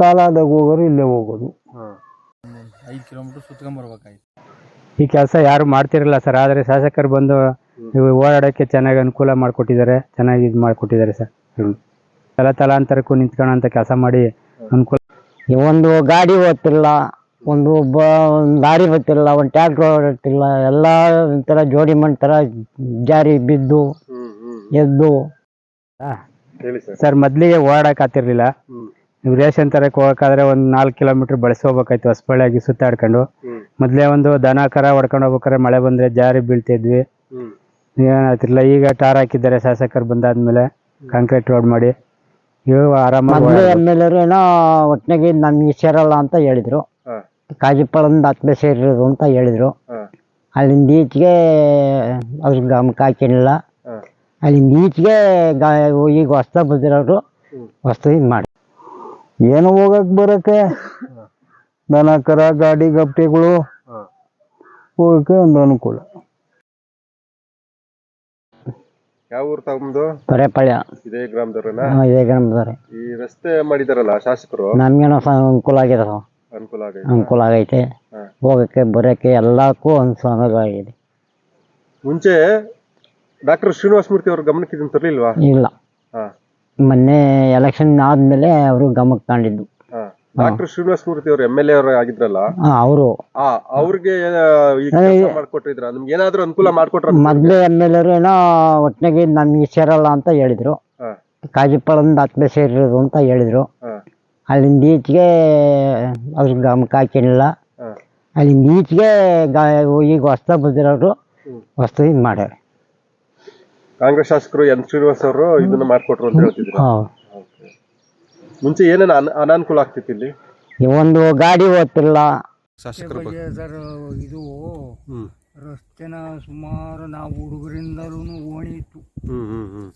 ಕಾಲಾದಾಗ ಹೋಗೋರು ಇಲ್ಲೇ ಹೋಗೋದು. ಐದು ಕಿಲೋಮೀಟರ್ ಸುತ್ಕೊಂಡ್ಬರ್ಬೇಕಾಯ್ತು ಈ ಕೆಲಸ ಯಾರು ಮಾಡ್ತಿರಲ್ಲ ಸರ್ ಆದರೆ ಶಾಸಕರು ಬಂದು ಇವು ಓಡಾಡೋಕ್ಕೆ ಚೆನ್ನಾಗಿ ಅನುಕೂಲ ಮಾಡಿಕೊಟ್ಟಿದ್ದಾರೆ ಚೆನ್ನಾಗಿ ಇದು ಮಾಡಿಕೊಟ್ಟಿದ್ದಾರೆ ಸರ್. ತಲ ತಲಾಂತರಕ್ಕೂ ಅಂತ ಕೆಲಸ ಮಾಡಿ ಅನುಕೂಲ. ಒಂದು ಗಾಡಿ ಓದ್ತಿಲ್ಲ ಒಂದು ಒಬ್ಬ ಒಂದು ದಾರಿ ಬರ್ತಿಲ್ಲ ಒಂದು ಟ್ಯಾಕ್ಟ್ರ್ ಓಡಾಡ್ತಿಲ್ಲ ಎಲ್ಲ ಒಂಥರ ಜೋಡಿ ಮಾಡ್ತಾರ ಜಾರಿ ಬಿದ್ದು ಎದ್ದು. ಹೇಳಿ ಸರ್. ಸರ್ ಮೊದಲಿಗೆ ಓಡಾಡಕ್ಕೆ ಆಗ್ತಿರ್ಲಿಲ್ಲ ನೀವು ರೇಷನ್ ತರಕ್ಕೆ ಹೋಗೋಕ್ಕಾದ್ರೆ ಒಂದ್ ನಾಲ್ಕು ಕಿಲೋಮೀಟರ್ ಬಳಸ್ಕೋಬೇಕಾಯ್ತು ಹೊಸಬಳ್ಳಿಯಾಗಿ ಸುತ್ತಾಡ್ಕೊಂಡು. ಮೊದಲೇ ಒಂದು ದನ ಕರ ಹೊಡ್ಕೊಂಡು ಹೋಗ್ಬೇಕಾದ್ರೆ ಮಳೆ ಬಂದ್ರೆ ಜಾರಿ ಬೀಳ್ತಿದ್ವಿ. ಏನಾಗ್ತಿರ್ಲಿಲ್ಲ ಈಗ ಟಾರ್ ಹಾಕಿದ್ದಾರೆ ಶಾಸಕರು ಬಂದಾದ್ಮೇಲೆ ಕಾಂಕ್ರೀಟ್ ರೋಡ್ ಮಾಡಿ. ಇವು ಆರಾಮಾಗಿ ಮೊದಲು. ಎಂ ಎಲ್ ಎರು ಏನೋ ಒಟ್ಟಿನಾಗೆ ನಮಗೆ ಸೇರಲ್ಲ ಅಂತ ಹೇಳಿದ್ರು. ಕಾಜಿಪಾಳದಿಂದ ಹತ್ತನೇ ಸೇರಿರೋದು ಅಂತ ಹೇಳಿದ್ರು. ಅಲ್ಲಿಂದ ಈಚೆಗೆ ಅದ್ರ ಗಮಕ ಹಾಕಿರಲಿಲ್ಲ. ಅಲ್ಲಿಂದ ಈಚೆಗೆ ಗಾ ಈಗ ಹೊಸ್ದಾಗ ಬಂದಿರೋರು ಹೊಸ್ದಾಗಿ ಇದು ಮಾಡಿ ಏನು ಹೋಗಕ್ ಬರಕ್ಕೆ? ದನ ಕರ ಗಾಡಿ ಗಪ್ಟಿಗಳು. ಹೋಗಕ್ಕೆ ಒಂದು ಅನುಕೂಲ. ಯಾವ ಊರು ತಗೊಂಡು ತೊರೆಪಾಳ್ಯ ಇದೇ ಗ್ರಾಮದವ್ರನ್ನ ಹಾ, ಇದೇ ಗ್ರಾಮದವ್ರೆ. ಈ ರಸ್ತೆ ಮಾಡಿದಾರಲ್ಲ ಶಾಸಕರು? ನಮ್ಗೇನೋ ಸ ಅನುಕೂಲ ಆಗಿದೆ ಸರ್. ಅನುಕೂಲ ಆಗೈತೆ. ಅನುಕೂಲ ಆಗೈತೆ. ಹಾ. ಹೋಗಕ್ಕೆ ಬರೋಕ್ಕೆ ಎಲ್ಲಕ್ಕೂ ಅನುಕೂಲ ಆಗಿದೆ ಮುಂಚೆ ಡಾಕ್ಟರ್ ಶ್ರೀನಿವಾಸ ಮೂರ್ತಿ ಅವ್ರ ಗಮನಕ್ಕೆ ಇದನ್ನ ತರ್ಲಿಲ್ವಾ? ಇಲ್ಲ. ಮೊನ್ನೆ ಎಲೆಕ್ಷನ್ ಆದ್ಮೇಲೆ ಅವರು ಗಮನಕ್ಕೆ ತಗೊಂಡಿದ್ದು ಡಾಕ್ಟರ್ ಶ್ರೀನಿವಾಸ ಮೂರ್ತಿ ಅವರು ಎಂ ಎಲ್ ಎ ಅವರು ಆಗಿದ್ರಲ್ಲ? ಅವರು. ಅವ್ರಿಗೆ ಮಾಡ್ಕೊಟ್ಟಿದ್ರ? ನಿಮ್ಗೆ ಏನಾದ್ರೂ ಅನುಕೂಲ ಮಾಡ್ಕೊಟ್ರ ಮೊದ್ಲು ಎಂ ಎಲ್ ಎರು ಏನೋ ಒಟ್ಟಿನಾಗೆ ನಮಗೆ ಸೇರಲ್ಲ ಅಂತ ಹೇಳಿದ್ರು. ಕಾಜಿಪಾಳದಿಂದ ಹತ್ತನೇ ಸೇರಿರೋದು ಅಂತ ಹೇಳಿದ್ರು. ಅಲ್ಲಿಂದ ಈಚೆಗೆ ಅವ್ರ ಗಮಕ ಹಾಕಿರಲಿಲ್ಲ ಅಲ್ಲಿಂದ ಈಚೆಗೆ ಗಾ ಈಗ ಹೊಸ್ದಾಗಿ ಬಂದಿರೋರು ಹೊಸ್ದಾಗಿ ಇದು ಮಾಡ್ಯಾರ. ಕಾಂಗ್ರೆಸ್ ಶಾಸಕರು ಎನ್ ಶ್ರೀನಿವಾಸ್ ಅವರು ಇದನ್ನ ಮಾಡ್ಕೊಟ್ರು ಅಂತ ಹೇಳ್ತಿದ್ರು ಹೌದು ಮುಂಚೆ ಏನೇನು ಅನ- ಅನಾನುಕೂಲ ಆಗ್ತಿತ್ತು ಇಲ್ಲಿ? ಒಂದು ಗಾಡಿ ಓದ್ತಿಲ್ಲ ಶಾಸಕರ ಬಗ್ಗೆ. ಸರ್ ಇದು ಹ್ಮ್. ರಸ್ತೆನ ಸುಮಾರು ನಾವು ಹುಡುಗರಿಂದಲೂ ಓಣಿ ಇತ್ತು ಹ್ಮ್ ಹ್ಮ್ ಹ್ಮ್.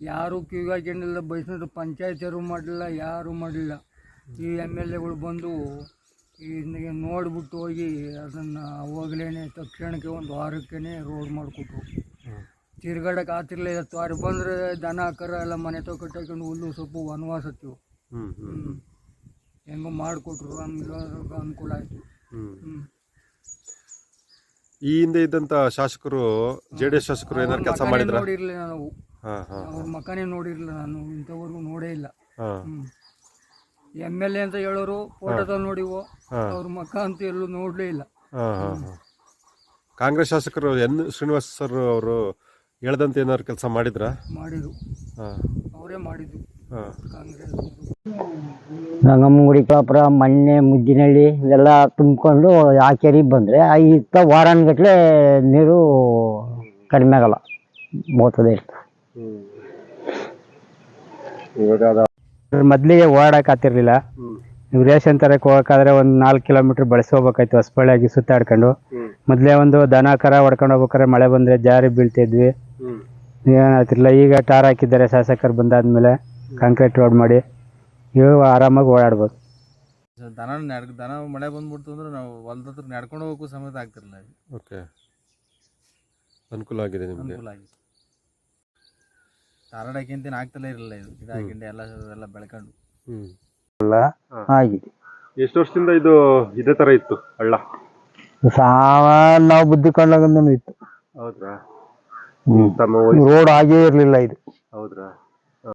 ಯಾರು ಕಿವಿಗಾಕೊಂಡಿಲ್ಲ ಬಯಸಿದ್ರು ಪಂಚಾಯತಿಯರು ಮಾಡಲಿಲ್ಲ ಯಾರು ಮಾಡಲಿಲ್ಲ. ಈ ಎಂ ಎಲ್ ಎಗಳು ಬಂದು ಇದನ್ನ ನೋಡ್ಬಿಟ್ಟು ಹೋಗಿ ಅದನ್ನು ಹೋಗ್ಲೇ ತಕ್ಷಣಕ್ಕೆ ಒಂದು ವಾರಕ್ಕೇ ರೋಡ್ ಮಾಡಿಕೊಟ್ರು. ತಿರ್ಗಾಡಕ್ಕೆ ಆಗ್ತಿರ್ಲಿಲ್ಲ ತ್ವಾರ ಬಂದ್ರೆ ದನ ಕರ ಎಲ್ಲ ಮನೆ ತೋ ಕಟ್ಟಾಕೊಂಡು ಹುಲ್ಲು ಸೊಪ್ಪು ವನವಾಸ ಹ್ಮ್ ಹ್ಮ್ ಹ್ಞೂ ಹೆಂಗೋ ಮಾಡಿಕೊಟ್ರು ನಮ್ಗೆ ಅನುಕೂಲ ಆಯಿತು. ಹ್ಮ್. ಈ ಹಿಂದೆ ಇದ್ದಂತ ಶಾಸಕರು ಜೆ ಡಿ ಎಸ್ ಶಾಸಕರು ಏನಾದ್ರು ಕೆಲಸ ಮಾಡಿದ್ರ? ನೋಡಿರಲಿಲ್ಲ ನಾವು. ಹಾ ಹಾ ಅವ್ರ ಮಕ್ಕನೇ ನೋಡಿರಲಿಲ್ಲ ನಾನು ಇಂಥವ್ರಿಗೂ ನೋಡೇ ಇಲ್ಲ. ಹಾ. ಎಂ ಎಲ್ ಎ ಅಂತ ಹೇಳೋರು ಫೋಟೋದಲ್ಲಿ ನೋಡಿವೋ ಹಾ. ಅವ್ರ ಮಕ್ಕ ಅಂತ ಎಲ್ಲೂ ನೋಡಲೇ ಇಲ್ಲ. ಹಾ ಹಾ ಹಾ. ಕಾಂಗ್ರೆಸ್ ಶಾಸಕರು ಎನ್ ಶ್ರೀನಿವಾಸ್ ಸರ್ ಅವರು ಹೇಳ್ದಂತೆ ಏನಾದ್ರು ಕೆಲಸ ಮಾಡಿದ್ರ? ಮಾಡಿದ್ರು. ಹಾ. ಅವರೇ ಮಾಡಿದ್ರು. ಹಾ. ಕಾಂಗ್ರೆಸ್ ರಂಗಮ್ಮಗುಡಿ ಕಾಪುರ ಮಣ್ಣೆ ಮುದ್ದಿನಳ್ಳಿ ಇದೆಲ್ಲ ತುಂಬಿಕೊಂಡು ಆ ಕೆರೆಗೆ ಬಂದರೆ ಇತ್ತ ವಾರಾನ್ಗಟ್ಲೆ ನೀರು ಕಡಿಮೆ ಆಗಲ್ಲ. ಬೋತದೆ ಇರ್ತದೆ ಹ್ಮ್. ಇವಾಗ ಅದ ಮೊದಲಿಗೆ ಓಡಾಡಕ್ಕೆ ಆಗ್ತಿರ್ಲಿಲ್ಲ. ನೀವು ರೇಷನ್ ತರಕ್ಕೆ ಹೋಗೋಕ್ಕಾದ್ರೆ ಒಂದು ನಾಲ್ಕು ಕಿಲೋಮೀಟ್ರ್ ಬಳಸ್ಕೋಬೇಕಾಯ್ತು ಹೊಸಬಳ್ಳಿಯಾಗಿ ಸುತ್ತಾಡ್ಕೊಂಡು. ಮೊದಲೇ ಒಂದು ದನ ಕರ ಹೊಡ್ಕೊಂಡು ಹೋಗ್ಬೇಕಾದ್ರೆ ಮಳೆ ಬಂದರೆ ಜಾರಿ ಬೀಳ್ತಿದ್ವಿ. ಏನಾಗ್ತಿರ್ಲಿಲ್ಲ ಈಗ ಟಾರ್ ಹಾಕಿದ್ದಾರೆ ಶಾಸಕರು ಬಂದಾದ್ಮೇಲೆ ಕಾಂಕ್ರೀಟ್ ರೋಡ್ ಮಾಡಿ. ಇವಾಗ ಆರಾಮಾಗಿ ಓಡಾಡ್ಬೋದು. ದನ ನಡ್ ದನ ಮಳೆ ಬಂದ್ಬಿಡ್ತು ಅಂದ್ರೆ ನಾವು ಹೊಲ್ದ ಹತ್ರ ನಡ್ಕೊಂಡು ಹೋಗೋಕ್ಕೂ ಸಮೇತ ಆಗ್ತಿರಲಿಲ್ಲ ಓಕೆ. ಅನುಕೂಲ ಆಗಿದೆ ನಿಮಗೆ? ಅನುಕೂಲ ಆಗಿತ್ತು ತಾರಡಕ್ಕಿಂತೇನು ಆಗ್ತಲೇ ಇರಲಿಲ್ಲ ಇದು. ಗಿಡ ಗಿಂಡ ಎಲ್ಲ ಎಲ್ಲ ಬೆಳ್ಕೊಂಡು. ಹ್ಮ್. ಆಗಿದೆ. ಎಷ್ಟು ವರ್ಷದಿಂದ ಇದು ಇದೇ ತರ ಇತ್ತು ಹಳ್ಳ? ಸಾವ ನಾವು ಬುದ್ಧಿ ಕಂಡಾಗ ಇತ್ತು. ಹೌದ್ರಾ? ತಮ್ಮ ರೋಡ್ ಆಗೇ ಇರಲಿಲ್ಲ ಇದು. ಹೌದ್ರಾ?